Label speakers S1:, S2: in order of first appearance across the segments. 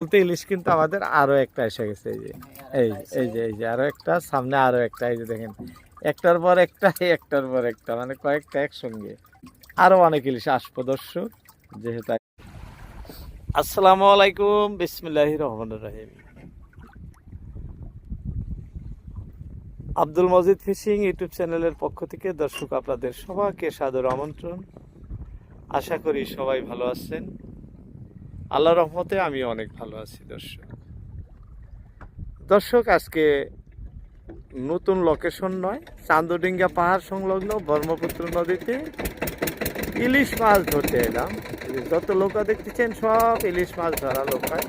S1: বলতে ইলিশ কিন্তু আমাদের আরও একটা এসে গেছে, এই যে, এই এই যে এই যে, আরও একটা, সামনে আরও একটা, এই যে দেখেন, একটার পর একটা একটার পর একটা মানে কয়েকটা একসঙ্গে। আরও অনেক ইলিশ আসব, দর্শক, যেহেতু আসসালামু আলাইকুম বিসমিল্লাহ রহমান রহিম। আব্দুল মজিদ ফিশিং ইউটিউব চ্যানেলের পক্ষ থেকে দর্শক আপনাদের সবাইকে সাদর আমন্ত্রণ। আশা করি সবাই ভালো আছেন। আল্লাহ রহমতে আমি অনেক ভালো আছি, দর্শক। দর্শক, আজকে নতুন লোকেশন নয়, চান্দডিঙ্গা পাহাড় সংলগ্ন ব্রহ্মপুত্র নদীতে ইলিশ মাছ ধরতে এলাম। যত নৌকা দেখতেছেন, সব ইলিশ মাছ ধরা নৌকায়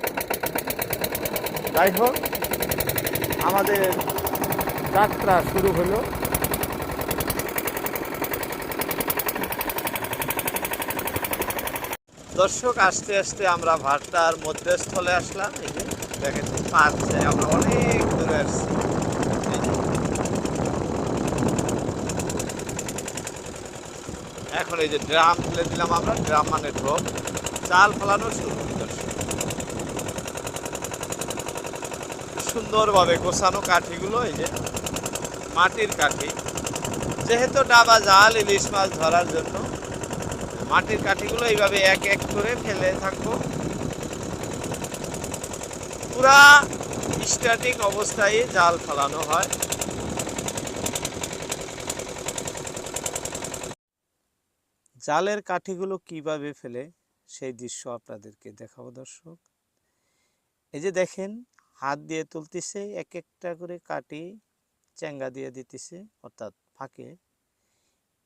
S1: যাই হোক, আমাদের যাত্রা শুরু হলো। দর্শক, আস্তে আস্তে আমরা ভাট্টার মধ্যস্থলে আসলাম। এই যে পাচ্ছে আমরা অনেক দূরে আসছি। এখন এই যে ড্রাম ফেলে দিলাম আমরা, ড্রাম মানে ড্রপ চাল ফেলানো শুরু। সুন্দরভাবে গোছানো কাঠিগুলো, এই যে, মাটির কাঠি। যেহেতু ডাবা জাল, ইলিশ মাছ ধরার জন্য মাটির কাঠিগুলো এইভাবে এক এক করে ফেলে থাকব। পুরা স্ট্যাটিক অবস্থায় জাল ফেলানো হয়। জালের কাঠিগুলো কীভাবে ফেলে, সেই দৃশ্য আপনাদেরকে দেখাবো দর্শক। এই যে দেখেন, হাত দিয়ে তুলতেছে, এক একটা করে কাটি চেঙ্গা দিয়ে দিতেছে, অর্থাৎ ফাঁকে।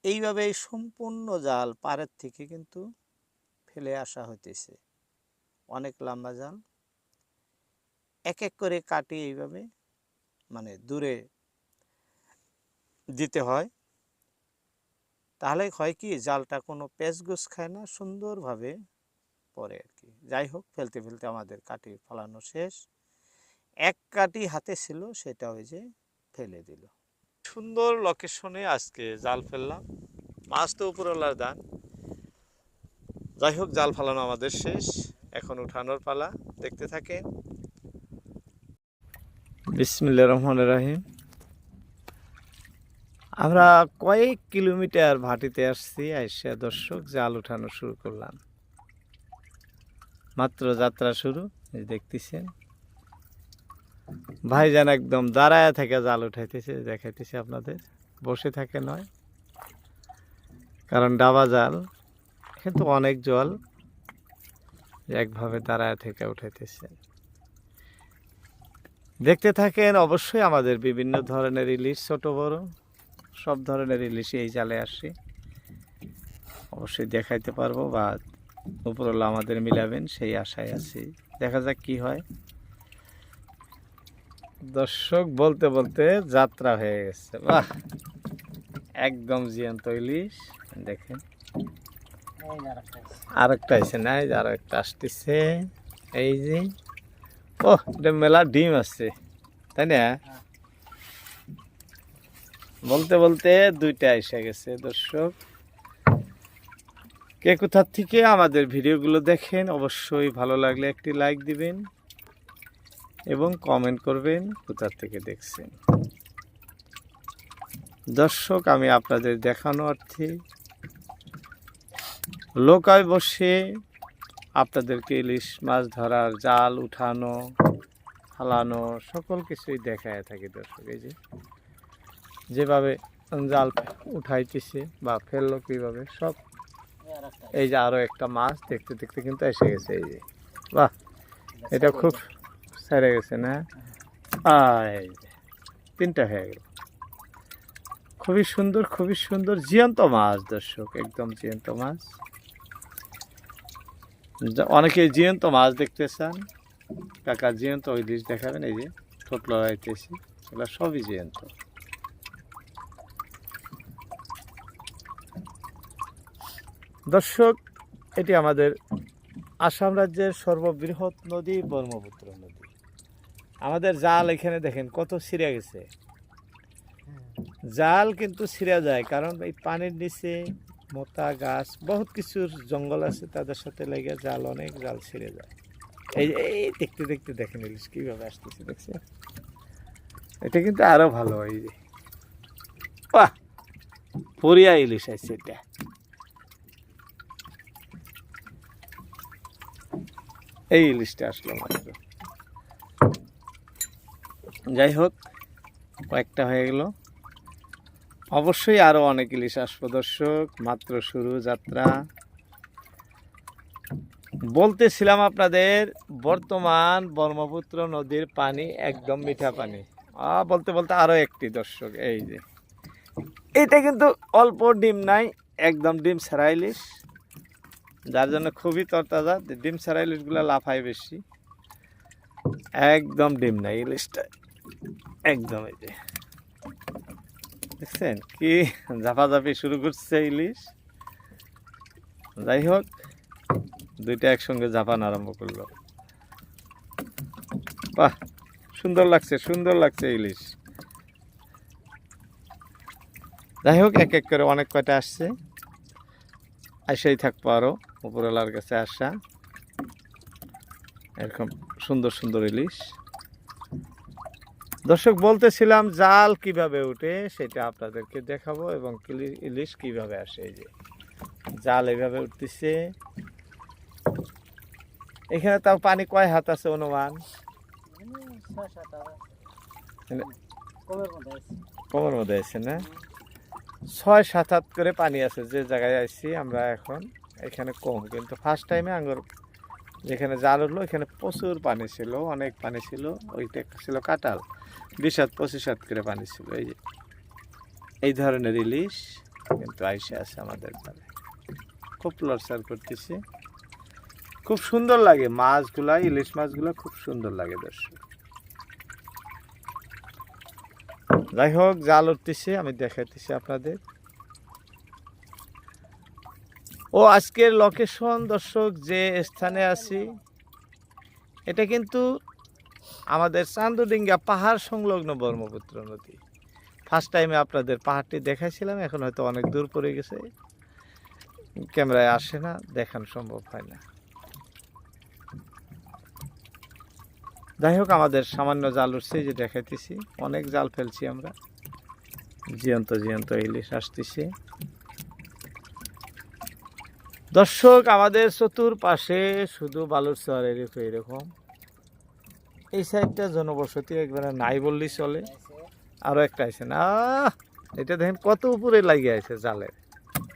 S1: এইভাবে এই সম্পূর্ণ জাল পাড়ের থেকে কিন্তু ফেলে আসা হইতেছে। অনেক লম্বা জাল। এক এক করে কাটি এইভাবে মানে দূরে দিতে হয়। তাহলে হয় কি জালটা কোনো পেঁচগুছ খায় না, সুন্দরভাবে পরে আর কি যাই হোক, ফেলতে ফেলতে আমাদের কাটি ফেলানো শেষ। এক কাটি হাতে ছিল, সেটা ওই যে ফেলে দিল। সুন্দর লোকেশনে আজকে জাল ফেললাম। মাছ তো উপরওয়ালার দান। যাই হোক জাল ফেলানো আমাদের শেষ। এখন উঠানোর পালা। দেখতে থাকেন। বিসমিল্লা রহমান রাহিম। আমরা কয়েক কিলোমিটার ভাটিতে আসছি, আইসা দর্শক, জাল উঠানো শুরু করলাম। মাত্র যাত্রা শুরু দেখতেছেন। ভাইজান একদম দাঁড়ায় থেকে জাল উঠাইতেছে, দেখাইতেছে আপনাদের। বসে থাকে নয়। কারণ ডাবা জাল কিন্তু অনেক জল। একভাবে দাঁড়ায় থেকে উঠাইতেছে। দেখতে থাকেন, অবশ্যই আমাদের বিভিন্ন ধরনের ইলিশ, ছোট, বড়। সব ধরনের ইলিশ এই জালে আসে। অবশ্যই দেখাইতে পারব বা উপরওয়ালা আমাদের মিলাবেন, সেই আশায় আছি। দেখা যাক কি হয়। দর্শক, বলতে বলতে যাত্রা হয়ে গেছে। বাহ! একদম জিয়ান্ত ইলিশ। দেখেন। আরেকটা আছে না, এই যে আরও একটা আসতেছে। এই যে। ও এটা মেলা ডিম আছে, তাই না? বলতে বলতে দুইটা এসে গেছে, দর্শক। কে কোথার থেকে আমাদের ভিডিওগুলো দেখেন, অবশ্যই ভালো লাগলে একটি লাইক দিবেন। এবং কমেন্ট করবেন, কোথার থেকে দেখছেন। দর্শক, আমি আপনাদের দেখানো অর্থে লোকায় বসে আপনাদেরকে ইলিশ মাছ ধরার জাল উঠানো, ফালানো, সকল কিছুই দেখায় থাকি দর্শক। এই যে, যেভাবে জাল উঠাইতেছে বা ফেলল কীভাবে, সব এই যে আরও একটা মাছ দেখতে দেখতে কিন্তু এসে গেছে। এই যে, বাহ, এটা খুব সেরে গেছে না? আয়, তিনটা হয়ে গেল। খুবই সুন্দর খুবই সুন্দর জিয়ন্ত মাছ, দর্শক, একদম জিয়ন্ত মাছ। অনেকে জিয়ন্ত মাছ দেখতে চান। কাকা জিয়ন্ত ওই ডিশ দেখাবেন, এই যে ঠোঁট লড়াইতেছি এগুলো সবই জিয়ন্ত। দর্শক, এটি আমাদের আসাম রাজ্যের সর্ববৃহৎ নদী, ব্রহ্মপুত্র নদী। আমাদের জাল এখানে দেখেন কত ছিঁড়ে গেছে। জাল কিন্তু ছিঁড়ে যায়, কারণ এই পানির নিচে মোটা গাছ, বহুত কিছুর জঙ্গল আছে, তাদের সাথে লেগে জাল অনেক জাল ছিঁড়ে যায়। এই এই দেখতে দেখতে দেখেন ইলিশ কীভাবে আসতেছে দেখছে এটা কিন্তু আরও ভালো, এই যে। বাহ! পরিয়া ইলিশ আছে এটা। এই ইলিশটা আসলো মাত্র যাই হোক কয়েকটা হয়ে গেল। অবশ্যই আরও অনেক ইলিশ আসব, দর্শক, মাত্র শুরু যাত্রা। বলতেছিলাম আপনাদের, বর্তমান ব্রহ্মপুত্র নদীর পানি একদম মিঠা পানি। বলতে বলতে আরও একটি, দর্শক, এই যে। এটা কিন্তু অল্প ডিম নাই, একদম ডিম ছাড়া ইলিশ। যার জন্য খুবই তরতাজা, ডিম ছাড়া ইলিশগুলো লাফায় বেশি। একদম ডিম নাই ইলিশটা। একদম এই যে। দেখছেন কি ঝাপাঝাপি শুরু করছে ইলিশ। যাই হোক, দুইটা একসঙ্গে ঝাপান আরম্ভ করল। বাহ, সুন্দর লাগছে সুন্দর লাগছে ইলিশ। যাই হোক, এক এক করে অনেক কয়টা আসছে। আসাই থাকব আরও, উপরওয়ালার কাছে আসা। এরকম সুন্দর সুন্দর ইলিশ। দর্শক, বলতেছিলাম জাল কীভাবে উঠে সেটা আপনাদেরকে দেখাবো এবং ইলিশ কীভাবে আসে, এই যে জাল এভাবে উঠতেছে। এখানে তাও পানি কয় হাত আছে অনুমান? কমের মধ্যে আছে না? ছয় সাত হাত করে পানি আছে, যে জায়গায় আছি আমরা এখন। এখানে কম, কিন্তু ফার্স্ট টাইমে আঙ্গুর যেখানে জাল উঠল, এখানে প্রচুর পানি ছিল, অনেক পানি ছিল। ওইটা ছিল কাটাল বিশ হাত, পঁচিশ হাত করে পানি ছিল। এই যে, এই ধরনের ইলিশ কিন্তু আইসে আছে আমাদের ঘরে। খুব লড়সার করতেছে। খুব সুন্দর লাগে মাছগুলা, ইলিশ মাছগুলা খুব সুন্দর লাগে দর্শক। যাই হোক, জাল উঠতেছে, আমি দেখাইতেছি আপনাদের। ও, আজকের লোকেশন দর্শক যে স্থানে আছি, এটা কিন্তু আমাদের চান্দুডিঙ্গা পাহাড় সংলগ্ন ব্রহ্মপুত্র নদী। ফার্স্ট টাইমে আপনাদের পাহাড়টি দেখাইছিলাম, এখন হয়তো অনেক দূর পড়ে গেছে। ক্যামেরায় আসে না, দেখানো সম্ভব হয় না। যাই হোক, আমাদের সামান্য জাল উঠছে যে দেখাইতেছি। অনেক জাল ফেলছি আমরা। জিয়ন্ত জিয়ন্ত ইলিশ আসতেছে। দর্শক, আমাদের চতুর পাশে শুধু বালুর চর এরকম। এই সাইডটা জনবসতি একবারে নাই বললেই চলে। আরও একটা আছে না! এটা দেখেন কত উপরে লাগিয়ে আছে জালের।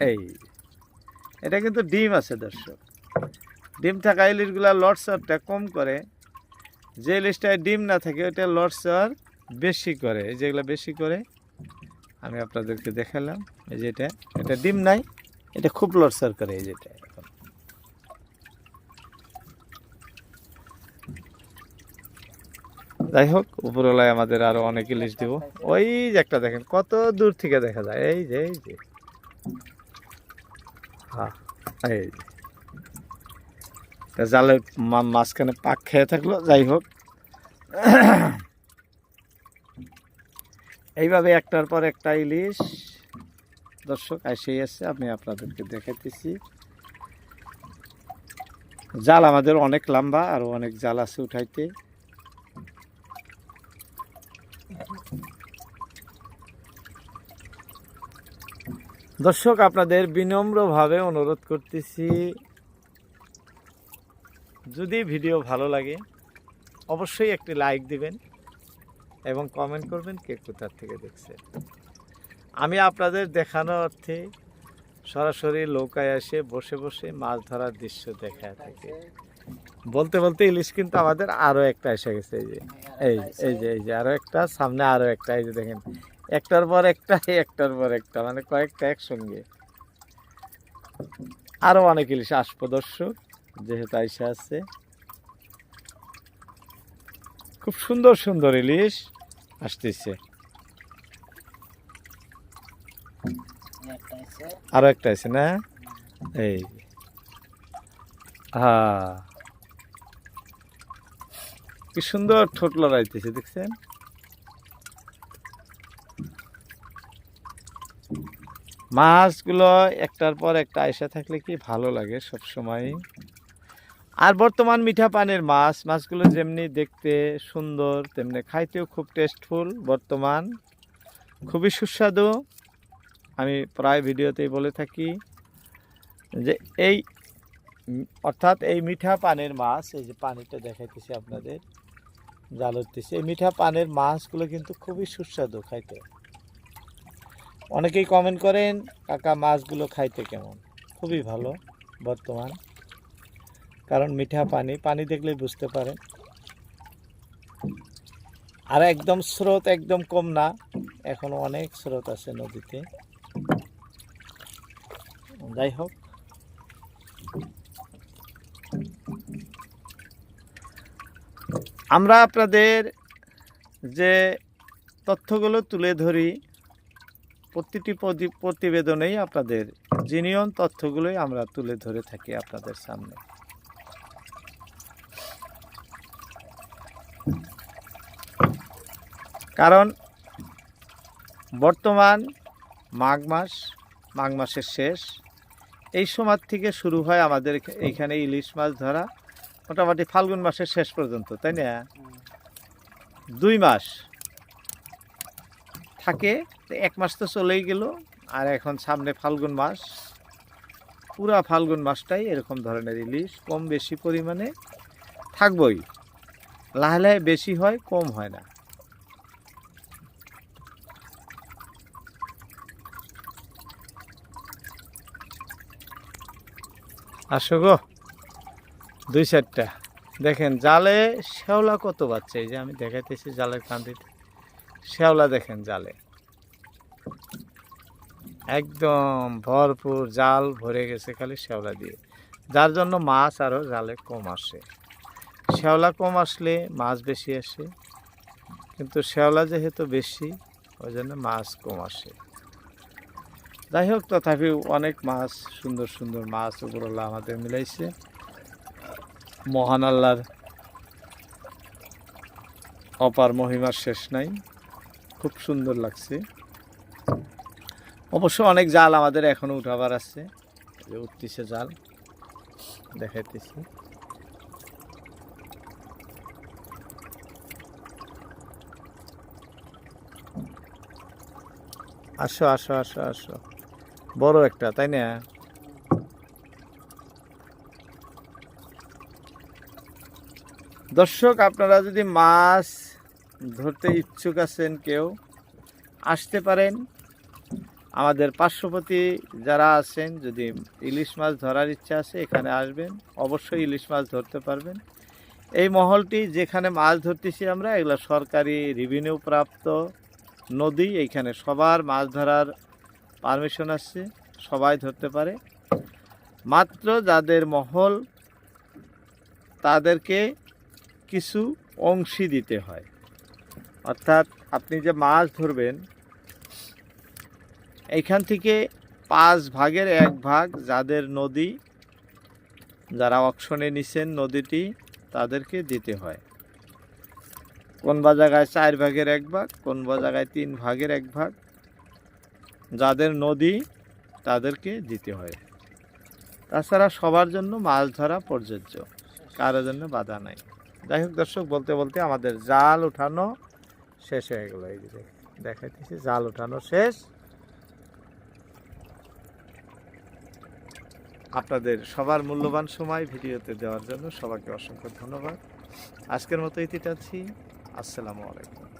S1: এই, এটা কিন্তু ডিম আছে দর্শক। ডিম থাকা ইলিশগুলা লটসারটা কম করে। যে ইলিশটায় ডিম না থাকে ওটা লটসার বেশি করে। যেগুলো বেশি করে, আমি আপনাদেরকে দেখালাম। এই যে এটা এটা ডিম নাই। এটা খুব লটসার করে যেটা যাই হোক উপরওয়ালায় আমাদের আরও অনেক ইলিশ দিব। ওই যে একটা দেখেন, কত দূর থেকে দেখা যায়। এই যে এই যে। হ্যাঁ এই যে। মা- মাঝখানে পাক খেয়ে থাকল যাই হোক এইভাবে একটার পর একটা ইলিশ। দর্শক, এসেই আসছে আমি আপনাদেরকে দেখাইতেছি। জাল আমাদের অনেক লম্বা আর অনেক জাল আছে উঠাইতে। দর্শক, আপনাদের বিনম্রভাবে অনুরোধ করতেছি, যদি ভিডিও ভালো লাগে, অবশ্যই একটি লাইক দিবেন এবং কমেন্ট করবেন কে কোথার থেকে দেখছেন। আমি আপনাদের দেখানো অর্থে সরাসরি নৌকায় এসে বসে বসে মাছ ধরার দৃশ্য দেখা থাকে। বলতে বলতে ইলিশ কিন্তু আমাদের আরও একটা এসে গেছে, এই যে, এই এই যে এই যে আরও একটা, সামনে আরও একটা, এই যে দেখেন, একটার পর একটা, একটার পর একটা মানে কয়েকটা একসঙ্গে। আরও অনেক ইলিশ আসব যেহেতু আইসা আছে। খুব সুন্দর সুন্দর ইলিশ আসতেছে। আরও একটা আছে না? এই। হ্যাঁ কি সুন্দর ঠোঁট লড়াইতেছে, দেখছেন? মাছগুলো একটার পর একটা আয়সা থাকলে কি ভালো লাগে সব সময় আর বর্তমান মিঠা পানির মাছ, মাছগুলো যেমনি দেখতে সুন্দর, তেমনি খাইতেও খুব টেস্টফুল বর্তমান। খুবই সুস্বাদু। আমি প্রায় ভিডিওতেই বলে থাকি যে এই অর্থাৎ এই মিঠা পানির মাছ, এই যে পানিটা দেখাইতেছি আপনাদের জাল উঠতেছে এই মিঠা পানির মাছগুলো কিন্তু খুবই সুস্বাদু খাইতে। অনেকেই কমেন্ট করেন, কাকা, মাছগুলো খাইতে কেমন? খুবই ভালো, বর্তমান। কারণ মিঠা পানি পানি দেখলেই বুঝতে পারেন। আর একদম স্রোত একদম কম না, এখন অনেক স্রোত আছে নদীতে। যাই হোক। আমরা আপনাদের যে তথ্যগুলো তুলে ধরি, প্রতিটি প্রতি- প্রতিবেদনেই আপনাদের জিনিয়ন তথ্যগুলোই আমরা তুলে ধরে থাকি আপনাদের সামনে। কারণ বর্তমান মাঘ মাস, মাঘ মাসের শেষ। এই সময় থেকে শুরু হয় আমাদের এইখানে ইলিশ মাছ ধরা। মোটামুটি ফাল্গুন মাসের শেষ পর্যন্ত, তাই না? দুই মাস থাকে, এক মাস তো চলেই গেল, আর এখন সামনে ফাল্গুন মাস। পুরা ফাল্গুন মাসটাই এরকম ধরনের ইলিশ, কম বেশি পরিমাণে থাকবই। লাহে লাহে বেশি হয়, কম হয় না। আসো গো। দুই চারটা। দেখেন, জালে শ্যাওলা কত বাচ্চা? এই যে আমি দেখাইতেছি জালের কান্দিতে। শ্যাওলা দেখেন জালে। একদম ভরপুর জাল ভরে গেছে খালি শ্যাওলা দিয়ে। যার জন্য মাছ আরও জালে কম আসে। শ্যাওলা কম আসলে মাছ বেশি আসে। কিন্তু শ্যাওলা যেহেতু বেশি, ওই জন্য মাছ কম আসে। যাই হোক, তথাপি অনেক মাছ, সুন্দর সুন্দর মাছ, উপরওয়ালা আমাদের মিলাইছে। মহান আল্লাহর অপার মহিমার শেষ নাই। খুব সুন্দর লাগছে। অবশ্য অনেক জাল আমাদের এখনও উঠাবার আছে। যে উঠতেছে জাল। দেখাইতেছি। আসো আসো আসো আসো। বড় একটা, তাই না? দর্শক, আপনারা যদি মাছ ধরতে ইচ্ছুক আছেন, কেউ আসতে পারেন। আমাদের পার্শ্ববর্তী যারা আছেন, যদি ইলিশ মাছ ধরার ইচ্ছা আছে, এখানে আসবেন। অবশ্যই ইলিশ মাছ ধরতে পারবেন। এই মহলটি যেখানে মাছ ধরতেছি আমরা, এগুলো সরকারি রেভিনিউ প্রাপ্ত নদী এইখানে সবার মাছ ধরার পারমিশন আসছে, সবাই ধরতে পারে। মাত্র যাদের মহল, তাদেরকে কিছু অংশী দিতে হয়। অর্থাৎ আপনি যে মাছ ধরবেন এইখান থেকে পাঁচ ভাগের এক ভাগ যাদের নদী, যারা অকশনে নিছেন নদীটি, তাদেরকে দিতে হয়। কোন বা জায়গায় চার ভাগের এক ভাগ, কোন বা জায়গায় তিন ভাগের এক ভাগ যাদের নদী, তাদেরকে দিতে হয়। তাছাড়া সবার জন্য মাছ ধরা প্রযোজ্য কারোর জন্য বাধা নাই। যাই হোক দর্শক, বলতে বলতে আমাদের জাল উঠানো শেষ হয়ে গেল। এই যে দেখাইতেছি, জাল উঠানো শেষ। আপনাদের সবার মূল্যবান সময় ভিডিওতে দেওয়ার জন্য সবাইকে অসংখ্য ধন্যবাদ। আজকের মতো ইতি টাচ্ছি আসসালামু আলাইকুম।